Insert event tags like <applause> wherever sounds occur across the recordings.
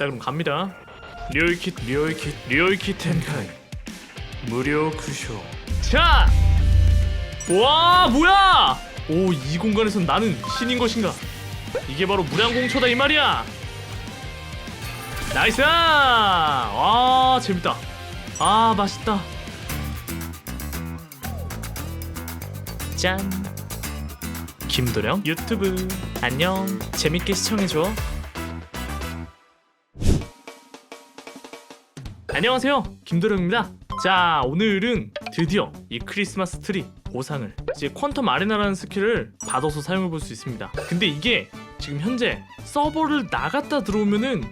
자 그럼 갑니다. 료이키 료이키 료이키 텐카이 무료 구쇼. 자! 와 뭐야! 오 이 공간에선 나는 신인 것인가? 이게 바로 무량공초다 이 말이야! 나이스! 와 재밌다. 아 맛있다. 짠. 김도령 유튜브. 안녕. 재밌게 시청해줘 안녕하세요. 김도령입니다. 자 오늘은 드디어 이 크리스마스 트리 보상을 이제 퀀텀 아레나라는 스킬을 받아서 사용해 볼 수 있습니다. 근데 이게 지금 현재 서버를 나갔다 들어오면은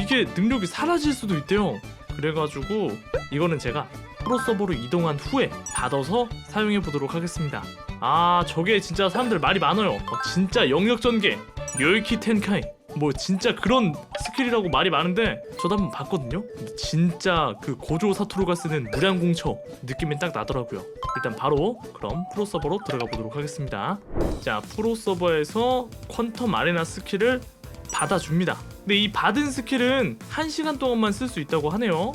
이게 능력이 사라질 수도 있대요. 그래가지고 이거는 제가 프로 서버로 이동한 후에 받아서 사용해 보도록 하겠습니다. 아 저게 진짜 사람들 말이 많아요. 막 진짜 영역 전개 료이키 텐카이 뭐 진짜 그런 스킬이라고 말이 많은데 저도 한번 봤거든요. 진짜 그 고조 사토루가 쓰는 무량공처 느낌이 딱 나더라고요. 일단 바로 그럼 프로 서버로 들어가 보도록 하겠습니다. 자 프로 서버에서 퀀텀 아레나 스킬을 받아줍니다. 근데 이 받은 스킬은 1시간 동안만 쓸 수 있다고 하네요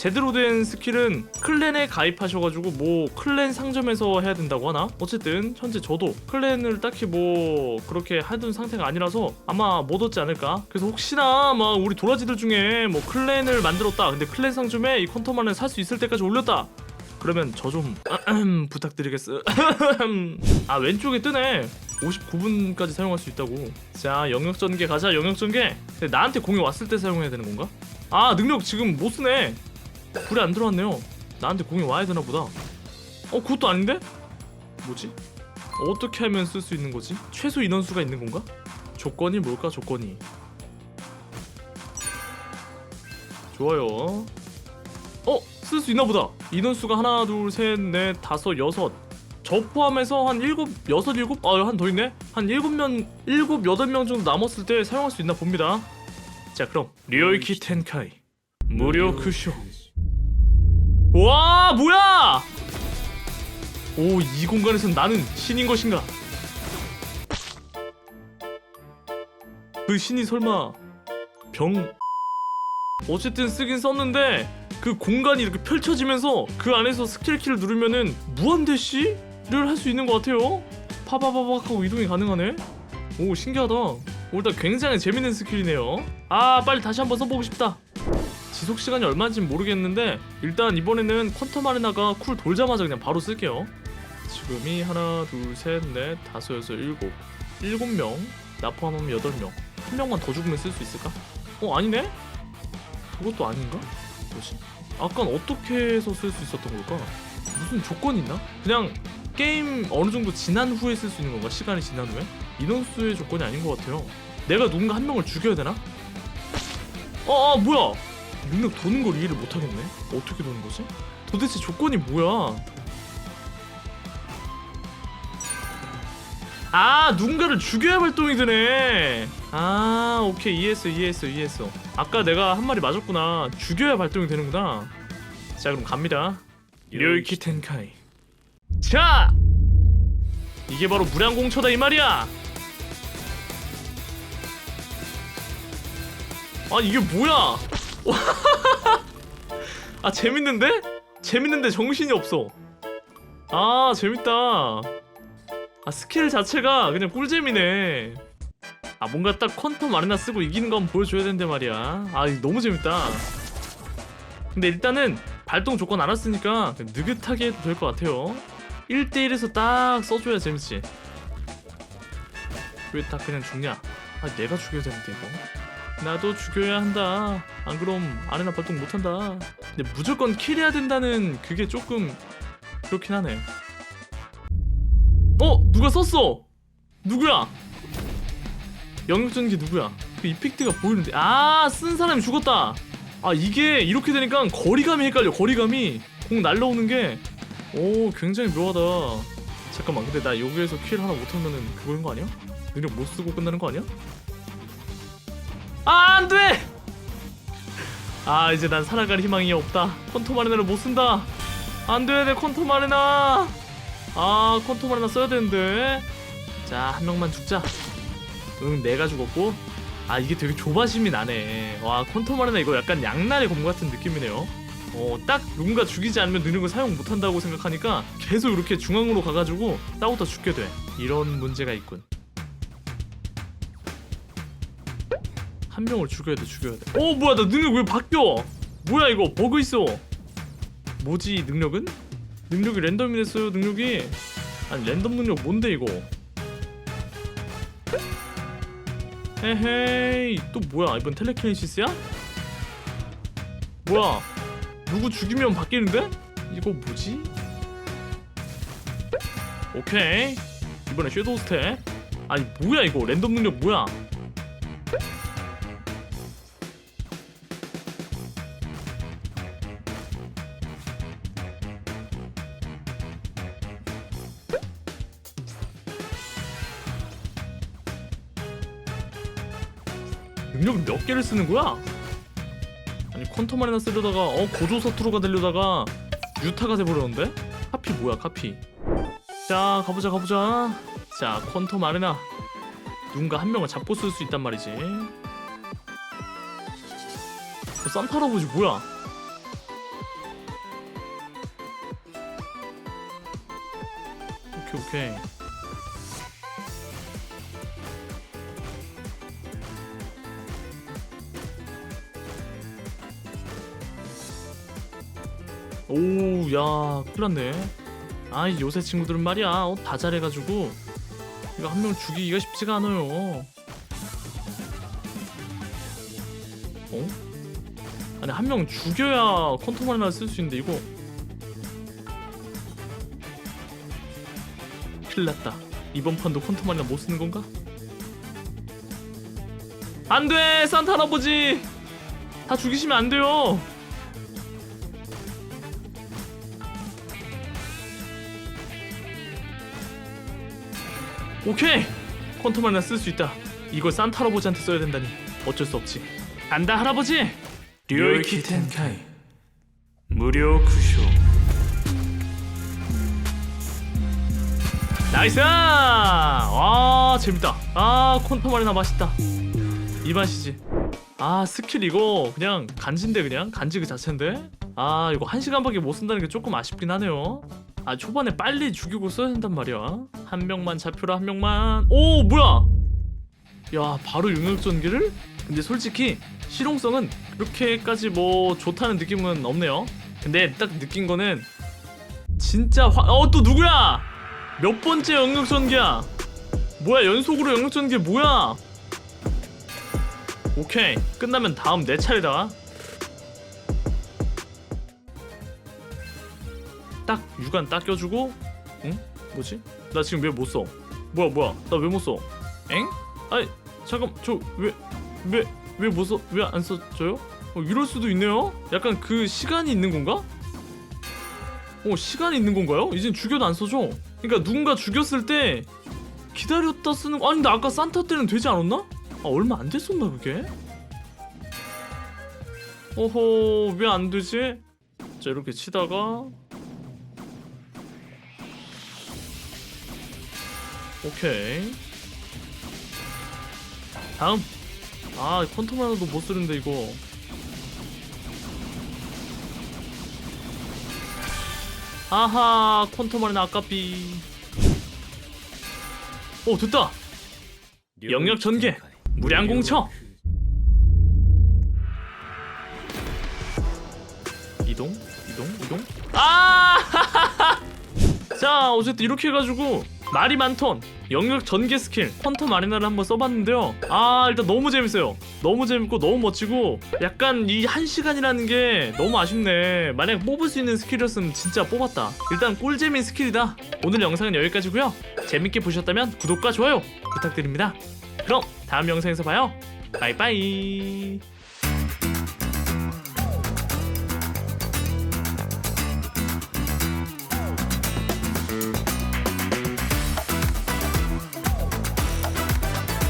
제대로 된 스킬은 클랜에 가입하셔가지고 뭐 클랜 상점에서 해야 된다고 하나? 어쨌든 현재 저도 클랜을 딱히 뭐 그렇게 하던 상태가 아니라서 아마 못 얻지 않을까? 그래서 혹시나 막 우리 도라지들 중에 뭐 클랜을 만들었다. 근데 클랜 상점에 이 퀀텀만을 살 수 있을 때까지 올렸다. 그러면 저 좀 <clears throat> 부탁드리겠어. <clears throat> 아 왼쪽에 뜨네. 59분까지 사용할 수 있다고. 자 영역 전개 가자. 영역 전개. 나한테 공이 왔을 때 사용해야 되는 건가? 아 능력 지금 못 쓰네 불이 안 들어왔네요. 나한테 공이 와야 되나 보다. 어, 그것도 아닌데? 뭐지? 어떻게 하면 쓸 수 있는 거지? 최소 인원수가 있는 건가? 조건이 뭘까? 조건이. 좋아요. 어, 쓸 수 있나 보다. 인원수가 하나, 둘, 셋, 넷, 다섯, 여섯. 저 포함해서 한 일곱, 여섯, 일곱, 아, 한 더 있네. 한 일곱 명, 일곱, 여덟 명 정도 남았을 때 사용할 수 있나 봅니다. 자, 그럼 리오이키 텐카이 무료 쿠쇼. 와 뭐야? 오 이 공간에선 나는 신인 것인가? 그 신이 설마 병 어쨌든 쓰긴 썼는데 그 공간이 이렇게 펼쳐지면서 그 안에서 스킬 키를 누르면은 무한 대시를 할 수 있는 것 같아요. 파바바박 하고 이동이 가능하네. 오 신기하다. 오, 일단 굉장히 재밌는 스킬이네요. 아 빨리 다시 한번 써보고 싶다 지속 시간이 얼마인지 모르겠는데 일단 이번에는 퀀텀 아레나가 쿨 돌자마자 그냥 바로 쓸게요. 지금이 하나, 둘, 셋, 넷, 다섯, 여섯, 일곱, 일곱 명. 나 포함하면 여덟 명. 한 명만 더 죽으면 쓸 수 있을까? 어 아니네? 그것도 아닌가? 뭐지? 아까 어떻게 해서 쓸 수 있었던 걸까? 무슨 조건이 있나? 그냥 게임 어느 정도 지난 후에 쓸 수 있는 건가? 시간이 지난 후에? 인원수의 조건이 아닌 것 같아요. 내가 누군가 한 명을 죽여야 되나? 어, 어 뭐야? 능력 도는 걸 이해를 못 하겠네. 어떻게 도는 거지? 도대체 조건이 뭐야? 아 누군가를 죽여야 발동이 되네. 아 오케이 이해했어 이해했어 이해했어. 아까 내가 한 마리 맞았구나. 죽여야 발동이 되는구나. 자 그럼 갑니다. 료이키 텐카이. 자 이게 바로 무량공처다 이 말이야. 아 이게 뭐야? <laughs> 아 재밌는데? 재밌는데 정신이 없어. 아 재밌다. 아 스킬 자체가 그냥 꿀잼이네. 아 뭔가 딱 퀀텀 아레나 쓰고 이기는 거 한번 보여줘야 되는데 말이야. 아 너무 재밌다. 근데 일단은 발동 조건 알았으니까 느긋하게 해도 될 것 같아요. 1대1에서 딱 써줘야 재밌지. 왜딱 그냥 죽냐? 아 내가 죽여야 되는데 이거. 나도 죽여야 한다. 안 그럼 아레나 발동 못 한다. 근데 무조건 킬해야 된다는 그게 조금 그렇긴 하네. 어 누가 썼어? 누구야? 영역전기 누구야? 그 이펙트가 보이는데 아 쓴 사람이 죽었다. 아 이게 이렇게 되니까 거리감이 헷갈려. 거리감이 공 날라오는 게 오 굉장히 묘하다. 잠깐만 근데 나 여기에서 킬 하나 못하면은 그거인 거 아니야? 능력 못 쓰고 끝나는 거 아니야? 아 안 돼! 아 이제 난 살아갈 희망이 없다. 아레나를 못 쓴다. 안 돼 내 퀀텀 아레나. 아 아레나 써야 되는데. 자 한 명만 죽자. 응 내가 죽었고 아 이게 되게 조바심이 나네 와 아레나 이거 약간 양날의 검 같은 느낌이네요 어 딱 누군가 죽이지 않으면 능력을 사용 못한다고 생각하니까 계속 이렇게 중앙으로 가가지고 싸우다 죽게 돼 이런 문제가 있군 한 명을 죽여야 돼 죽여야 돼어 뭐야 나 능력 왜 바뀌어? 뭐야 이거? 버그 있어. 뭐지 이 능력은? 능력이 랜덤이 됐어요 능력이. 아니 랜덤 능력 뭔데 이거? 헤헤이 또 뭐야 이번 텔레키네시스야? 뭐야 누구 죽이면 바뀌는데? 이거 뭐지? 오케이 이번에 섀도우 스텝. 아니 뭐야 이거? 랜덤 능력 뭐야 능력을 몇 개를 쓰는 거야? 아니 퀀텀 아레나 쓰려다가 어 고조 사투로가 되려다가 유타가 돼버렸는데? 카피 뭐야 카피? 자 가보자 가보자. 자 퀀텀 아레나. 누군가 한 명을 잡고 쓸 수 있단 말이지. 어, 산타 할아버지 뭐야? 오케이 오케이 오우 야 큰일났네. 아이 요새 친구들은 말이야 어, 다 잘해가지고. 이거 한 명 죽이기가 쉽지가 않아요. 어? 아니 한 명 죽여야 컨트롤이나 쓸수 있는데 이거. 큰일났다. 이번 판도 컨트롤이나 못 쓰는 건가? 안돼! 산타 할아버지! 다 죽이시면 안 돼요 오케이. 퀀텀 하나 쓸 수 있다. 이걸 산타 할아버지한테 써야 된다니 어쩔 수 없지. 간다 할아버지. 료이키 텐카이. 무료 쿠쇼. 나이스! 와 재밌다. 아 콘텀 아레나 맛있다. 이 맛이지. 아 스킬 이거 그냥 간지인데 그냥? 간지 그 자체인데? 아 이거 한 시간밖에 못 쓴다는 게 조금 아쉽긴 하네요 아 초반에 빨리 죽이고 써야 된단 말이야. 한 명만 잡혀라 한 명만. 오 뭐야? 야 바로 용역 전기를? 근데 솔직히 실용성은 그렇게까지 뭐 좋다는 느낌은 없네요. 근데 딱 느낀 거는 진짜 화... 어 또 누구야? 몇 번째 영역 전기야? 뭐야 연속으로 영역 전기 뭐야? 오케이 끝나면 다음 내 차례다 딱 유관 딱 껴주고 응? 뭐지? 나 지금 왜 못 써? 뭐야 뭐야 나 왜 못 써? 엥? 아니 잠깐 저 왜 왜 왜 못 써? 왜 안 써져요? 어, 이럴 수도 있네요 약간 그 시간이 있는 건가? 어 시간이 있는 건가요? 이젠 죽여도 안 써져 그러니까 누군가 죽였을 때 기다렸다 쓰는 거 아니 근데 아까 산타 때는 되지 않았나? 아 얼마 안 됐었나 그게? 어허 왜 안 되지? 자 이렇게 치다가 오케이. 다음. 아 퀀텀 하나도 못 쓰는데 이거. 아하 퀀텀 하나 아깝비 오 됐다. 영역 전개. 무량공처 이동? 이동? 이동? 아! <laughs> 자 어쨌든 이렇게 해가지고 말이 많던 영역 전개 스킬 퀀텀 아레나를 한번 써봤는데요. 아 일단 너무 재밌어요. 너무 재밌고 너무 멋지고 약간 이 한 시간이라는 게 너무 아쉽네. 만약 뽑을 수 있는 스킬이었으면 진짜 뽑았다. 일단 꿀잼인 스킬이다. 오늘 영상은 여기까지고요. 재밌게 보셨다면 구독과 좋아요 부탁드립니다. 그럼 다음 영상에서 봐요. 바이바이